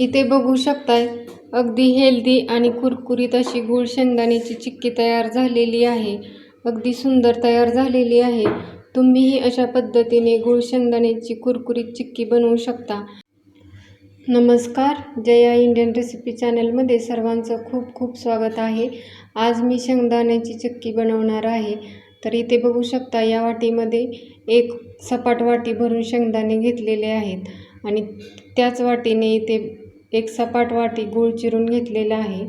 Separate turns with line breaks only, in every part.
इथे बघू शकताय अगदी हेल्दी आणि कुरकुरीत अशी गुळ शेंगदाण्याची चिक्की तयार झालेली आहे. अगदी सुंदर तयार झालेली आहे. तुम्हीही अशा पद्धतीने गुळ शेंगदाण्याची कुरकुरीत चिक्की बनवू शकता. नमस्कार जया इंडियन रेसिपी चॅनलमध्ये सर्वांचं खूप खूप स्वागत आहे. आज मी शेंगदाण्याची चिक्की बनवणार आहे. तर इथे बघू शकता या वाटीमध्ये एक सपाट वाटी भरून शेंगदाणे घेतलेले आहेत आणि त्याच वाटीने इथे एक सपाट वाटी गूळ चिरून घेतलेला आहे.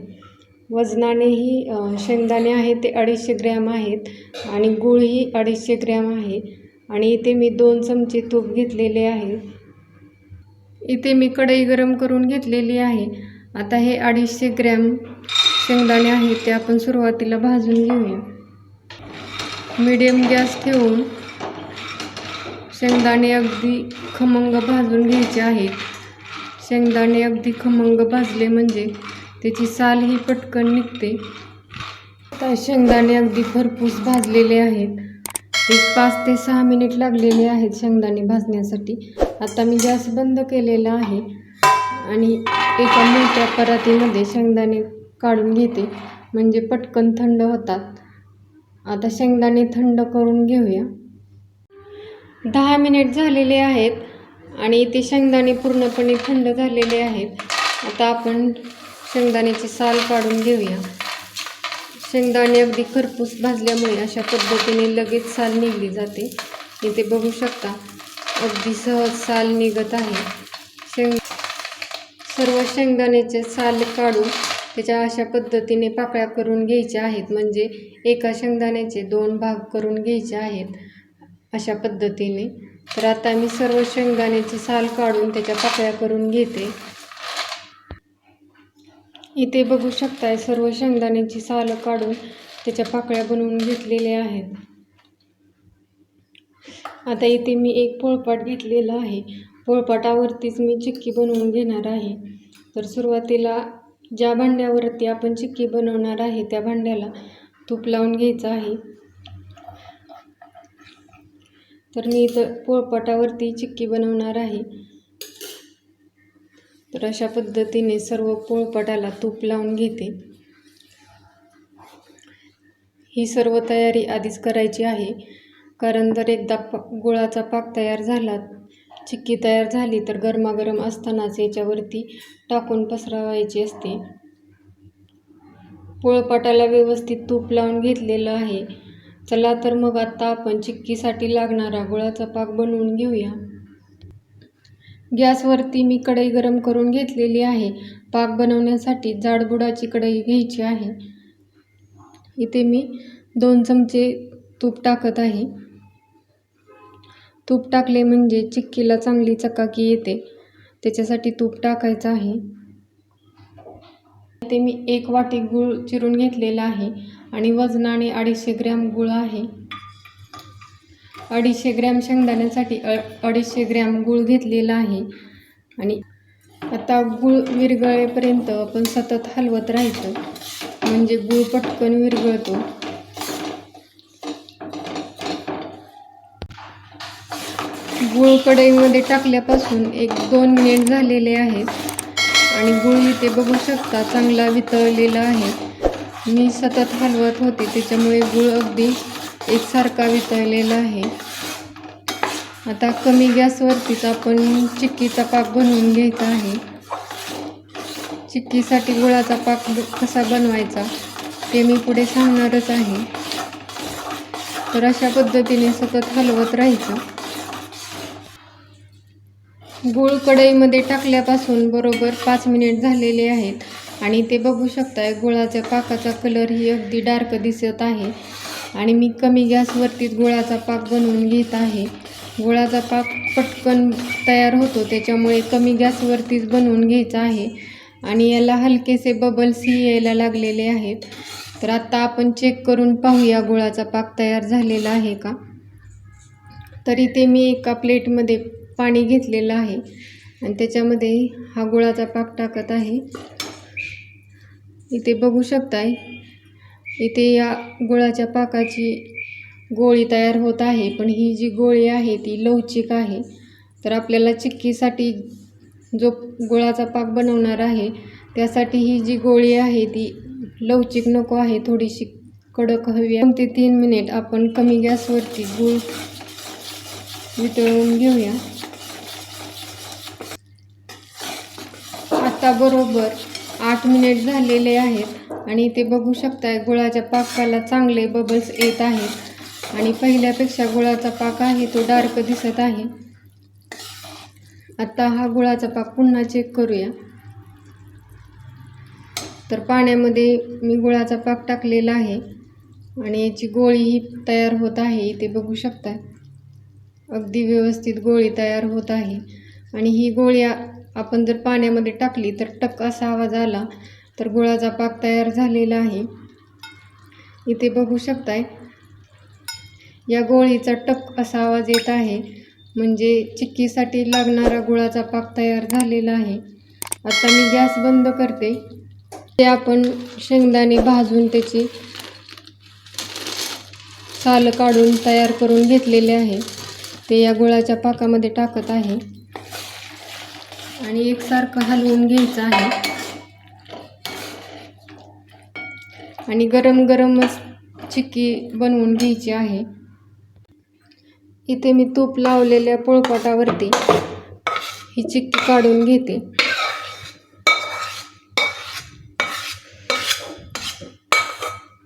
वजनानेही शेंगदाणे आहे ते अडीचशे ग्रॅम आहेत आणि गूळही अडीचशे ग्रॅम आहे आणि इथे मी दोन चमचे तूप घेतलेले आहे. इथे मी कढई गरम करून घेतलेली आहे. आता हे अडीचशे ग्रॅम शेंगदाणे आहेत ते आपण सुरुवातीला भाजून घेऊया. मीडियम गॅस ठेवून शेंगदाणे अगदी खमंग भाजून घ्यायचे आहेत. शेंगदाणे अगदी खमंग भाजले म्हणजे त्याची साल ही पटकन निघते. आता शेंगदाणे अगदी भरपूस भाजलेले आहेत. एक पाच ते सहा मिनिट लागलेले आहेत शेंगदाणे भाजण्यासाठी. आता मी गॅस बंद केलेला आहे आणि एका मोठ्या परातीमध्ये शेंगदाणे काढून घेते. म्हणजे पटकन थंड होतात. आता शेंगदाणे थंड करून घेऊया. दहा मिनिट झालेले आहेत. आणि इथे शेंगदाणे पूर्णपणे थंड झालेले आहेत. आता आपण शेंगदाण्याची साल काढून घेऊया. शेंगदाणे अगदी खरपूस भाजल्यामुळे अशा पद्धतीने लगेच साल निघली जाते. इथे बघू शकता अगदी सहज साल निघत आहे. शेंग सर्व शेंगदाण्याचे साल काढून त्याच्या अशा पद्धतीने पाकळ्या करून घ्यायच्या आहेत. म्हणजे एका शेंगदाण्याचे दोन भाग करून घ्यायचे आहेत. अशा पद्धतीने. तर आता मी सर्व शेंगदाण्याची साल काढून त्याच्या पाकळ्या करून घेते. इथे बघू शकताय सर्व शेंगदाण्याची साल काढून त्याच्या पाकळ्या बनवून घेतलेल्या आहेत. आता इथे मी एक पोळपाट घेतलेला आहे. पोळपाटावरतीच मी चिक्की बनवून घेणार आहे. तर सुरुवातीला ज्या भांड्यावरती आपण चिक्की बनवणार आहे त्या भांड्याला तूप लावून घ्यायचं आहे. तर मी इथं पोळपाटावरती चिक्की बनवणार आहे. तर अशा पद्धतीने सर्व पोळपाटाला तूप लावून घेते. ही सर्व तयारी आधीच करायची आहे. कारण जर एकदा प गुळाचा पाक तयार झाला चिक्की तयार झाली तर गरमागरम असतानाच याच्यावरती टाकून पसरवायची असते. पोळपाटाला व्यवस्थित तूप लावून घेतलेलं आहे. चला तर मग आता आपण चिक्कीसाठी लागणारा गुळाचा पाक बनवून घेऊया. गॅसवरती मी कढई गरम करून घेतलेली आहे. पाक बनवण्यासाठी जाडबुडाची कढई घ्यायची आहे. इथे मी दोन चमचे तूप टाकत आहे. तूप टाकले म्हणजे चिक्कीला चांगली चकाकी येते. त्याच्यासाठी तूप टाकायचं आहे. इथे मी एक वाटी गूळ चिरून घेतलेला आहे आणि वजनाने अडीचशे ग्रॅम गूळ आहे. अडीचशे ग्रॅम शेंगदाण्यासाठी अ अडीचशे ग्रॅम गूळ घेतलेला आहे. आणि आता गूळ विरघळेपर्यंत आपण सतत हलवत राहायचं. म्हणजे गूळ पटकन विरघळतो. गूळ कढईमध्ये टाकल्यापासून एक दोन मिनिट झालेले आहेत. आणि गुळ इथे बघू शकता चांगला वितळलेला आहे. मी सतत हलवत होते त्याच्यामुळे गूळ अगदी एकसारखा वितळलेला आहे. आता कमी गॅसवरतीच आपण चिक्कीचा पाक बनवून घ्यायचा आहे. चिक्कीसाठी गुळाचा पाक कसा बनवायचा ते मी पुढे सांगणारच आहे. तर अशा पद्धतीने सतत हलवत राहायचं. गूळ कढईमध्ये टाकल्यापासून बरोबर पाच मिनिट झालेले आहेत. आणि ते बघू शकताय गुळाच्या पाकाचा कलर ही अगदी डार्क दिसत आहे. आणि मी कमी गॅसवरतीच गुळाचा पाक बनवून घेत आहे. गुळाचा पाक पटकन तयार होतो त्याच्यामुळे कमी गॅसवरतीच बनवून घ्यायचा आहे. आणि याला हलकेसे बबल्सही यायला लागलेले आहेत. तर आत्ता आपण चेक करून पाहूया गुळाचा पाक तयार झालेला आहे का. तरी ते मी एका प्लेटमध्ये पाणी घेतलेलं आहे. आणि त्याच्यामध्ये हा गुळाचा पाक टाकत आहे. इथे बघू शकताय इथे या गुळाच्या पाकाची गोळी तयार होत आहे. पण ही जी गोळी आहे ती लवचिक आहे. तर आपल्याला चिक्कीसाठी जो गुळाचा पाक बनवणार आहे त्यासाठी ही जी गोळी आहे ती लवचिक नको आहे. थोडीशी कडक हवी आहे. ते तीन मिनिट आपण कमी गॅसवरती गूळ वितळवून घेऊया. आता बरोबर आठ मिनिट झालेले आहेत. आणि इथे बघू शकताय गुळाच्या पाकाला चांगले बबल्स येत आहेत. आणि पहिल्यापेक्षा गुळाचा पाक आहे तो डार्क दिसत आहे. आता हा गुळाचा पाक पुन्हा चेक करूया. तर पाण्यामध्ये मी गुळाचा पाक टाकलेला आहे. आणि याची गोळी ही तयार होत आहे. इथे बघू शकता अगदी व्यवस्थित गोळी तयार होत आहे. आणि ही गोळी आपण जर पाण्यामध्ये टाकली तर टक असा आवाज आला तर गुळाचा पाक तयार झालेला आहे. इथे बघू शकताय या गोळीचा टक असा आवाज येत आहे. म्हणजे चिक्कीसाठी लागणारा गुळाचा पाक तयार झालेला आहे. आता मी गॅस बंद करते. ते आपण शेंगदाणे भाजून त्याची साल काढून तयार करून घेतलेले आहे. ते या गुळाच्या पाकामध्ये टाकत आहे. आणि एकसारखं हलवून घ्यायचं आहे. आणि गरम गरमच चिक्की बनवून घ्यायची आहे. इथे मी तूप लावलेल्या पोळपाटावरती ही चिक्की काढून घेते.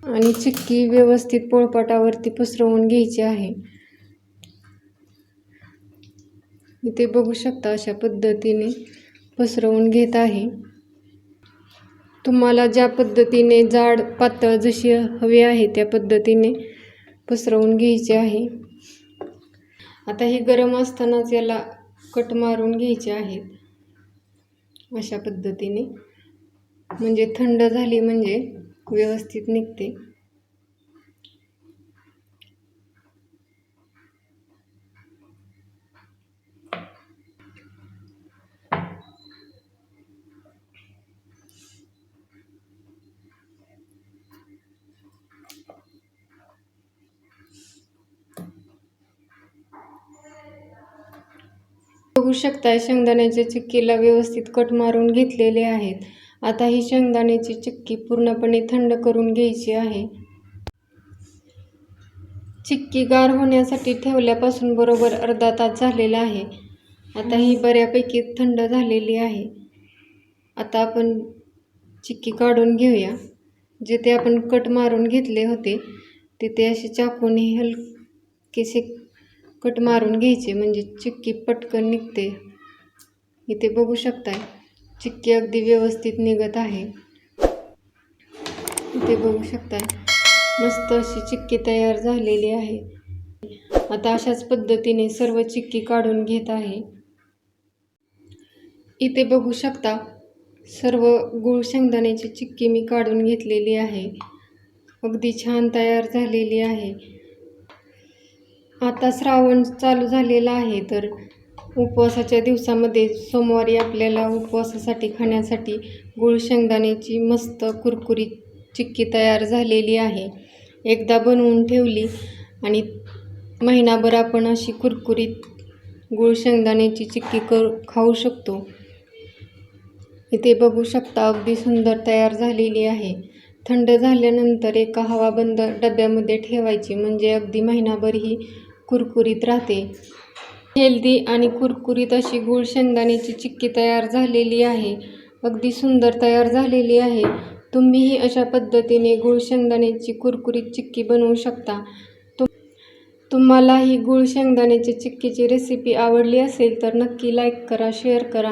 आणि चिक्की व्यवस्थित पोळपाटावरती पसरवून घ्यायची आहे. इथे बघू शकता अशा पद्धतीने पसरवून घेत आहे. तुम्हाला ज्या पद्धतीने जाड पातळ जशी हवी आहे त्या पद्धतीने पसरवून घ्यायची आहे. आता हे गरम असतानाच याला कट मारून घ्यायचे आहेत अशा पद्धतीने. म्हणजे थंड झाली म्हणजे व्यवस्थित निघते. बघू शकता शेंगदाण्याच्या चिक्कीला व्यवस्थित कट मारून घेतलेले आहेत. आता ही शेंगदाण्याची चिक्की पूर्णपणे थंड करून घ्यायची आहे. चिक्की गार होण्यासाठी ठेवल्यापासून बरोबर अर्धा तास झालेला आहे. आता ही बऱ्यापैकी थंड झालेली आहे. आता आपण चिक्की काढून घेऊया. जिथे आपण कट मारून घेतले होते तिथे असे चाकूने हलकेसे कट मारून घ्यायचे म्हणजे चिक्की पटकन निघते. इथे बघू शकताय चिक्की अगदी व्यवस्थित निघत आहे. इथे बघू शकताय मस्त अशी चिक्की तयार झालेली आहे. आता अशाच पद्धतीने सर्व चिक्की काढून घेत आहे. इथे बघू शकता सर्व गुळ शेंगदाण्याची चिक्की मी काढून घेतलेली आहे. अगदी छान तयार झालेली आहे. आता श्रावण चालू झालेला आहे तर उपवासाच्या दिवसामध्ये सोमवारी आपल्याला उपवासासाठी खाण्यासाठी गुळ शेंगदाण्याची मस्त कुरकुरी चिक्की तयार झालेली आहे. एकदा बनवून ठेवली आणि महिनाभर आपण अशी कुरकुरीत गुळ शेंगदाण्याची चिक्की कर खाऊ शकतो. इथे बघू शकता अगदी सुंदर तयार झालेली आहे. थंड झाल्यानंतर एका हवाबंद डब्यामध्ये ठेवायची म्हणजे अगदी महिनाभर ही कुरकुरीत राहते. हेल्दी आणि कुरकुरीत अशी गुळ शेंगदाण्याची चिक्की तयार झालेली आहे. अगदी सुंदर तयार झालेली आहे. तुम्हीही अशा पद्धतीने गुळ शेंगदाण्याची कुरकुरीत चिक्की बनवू शकता. तुम तुम्हाला ही गुळ शेंगदाण्याची चिक्कीची रेसिपी आवडली असेल तर नक्की लाईक करा शेअर करा.